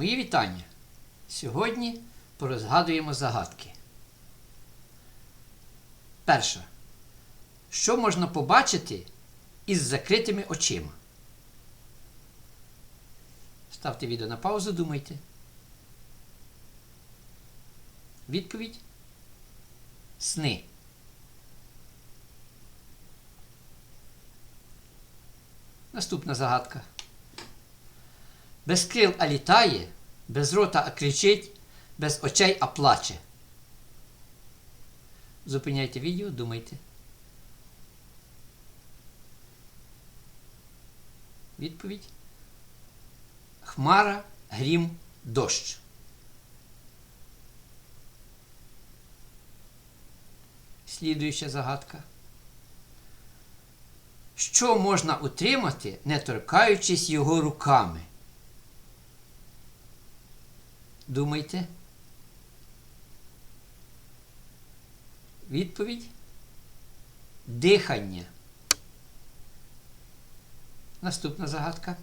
Мої вітання. Сьогодні порозгадуємо загадки. Перша. Що можна побачити із закритими очима? Ставте відео на паузу, думайте. Відповідь сни. Наступна загадка. Без крил а без рота кричить, без очей а плаче. Зупиняйте відео, думайте. Відповідь. Хмара, грім, дощ. Слідуюча загадка. Що можна утримати, не торкаючись його руками? Думайте. Відповідь дихання. Наступна загадка.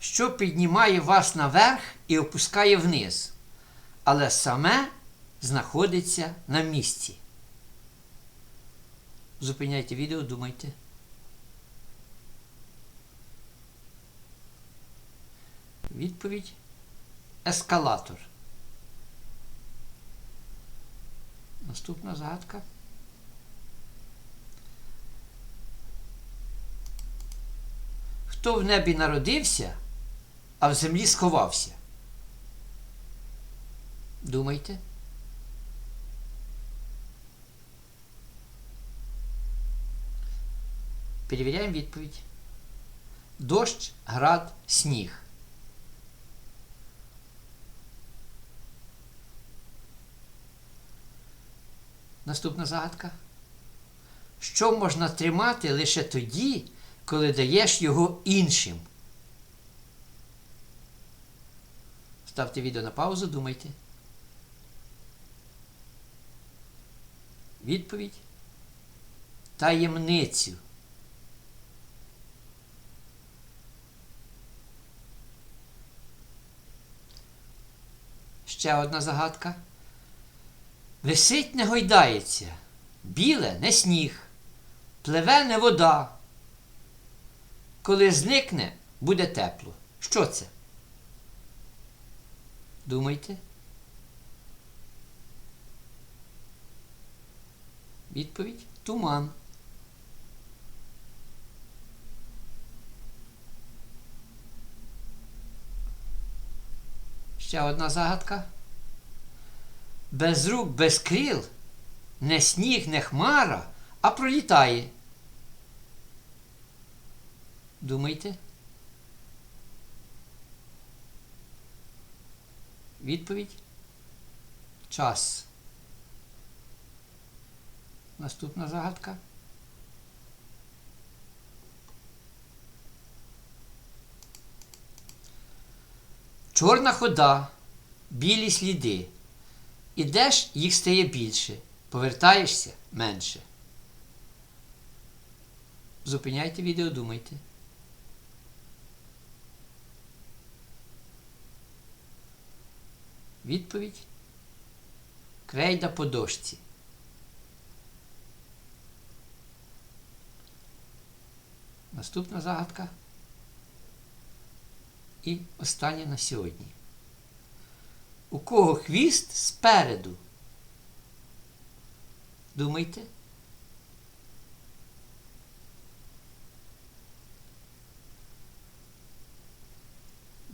Що піднімає вас наверх і опускає вниз, але саме знаходиться на місці. Зупиняйте відео, думайте. Відповідь ескалатор. Наступна загадка. Хто в небі народився, а в землі сховався? Думайте. Перевіряємо відповідь. Дощ, град, сніг. Наступна загадка. Що можна тримати лише тоді, коли даєш його іншим? Ставте відео на паузу, думайте. Відповідь. Таємницю. Ще одна загадка. Висить не гойдається, біле не сніг, пливе не вода. Коли зникне, буде тепло. Що це? Думайте. Відповідь туман. Ще одна загадка. Без рук, без крил, не сніг, не хмара, а пролітає. Думайте. Відповідь. Час. Наступна загадка. Чорна хода, білі сліди. Ідеш, їх стає більше. Повертаєшся менше. Зупиняйте відео, думайте. Відповідь. Крейда по дошці. Наступна загадка. І остання на сьогодні. У кого хвіст спереду? Думайте.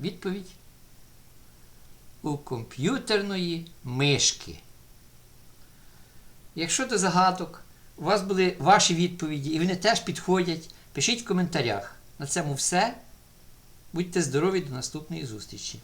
Відповідь у комп'ютерної мишки. Якщо до загадок у вас були ваші відповіді і вони теж підходять, пишіть в коментарях. На цьому все. Будьте здорові до наступної зустрічі!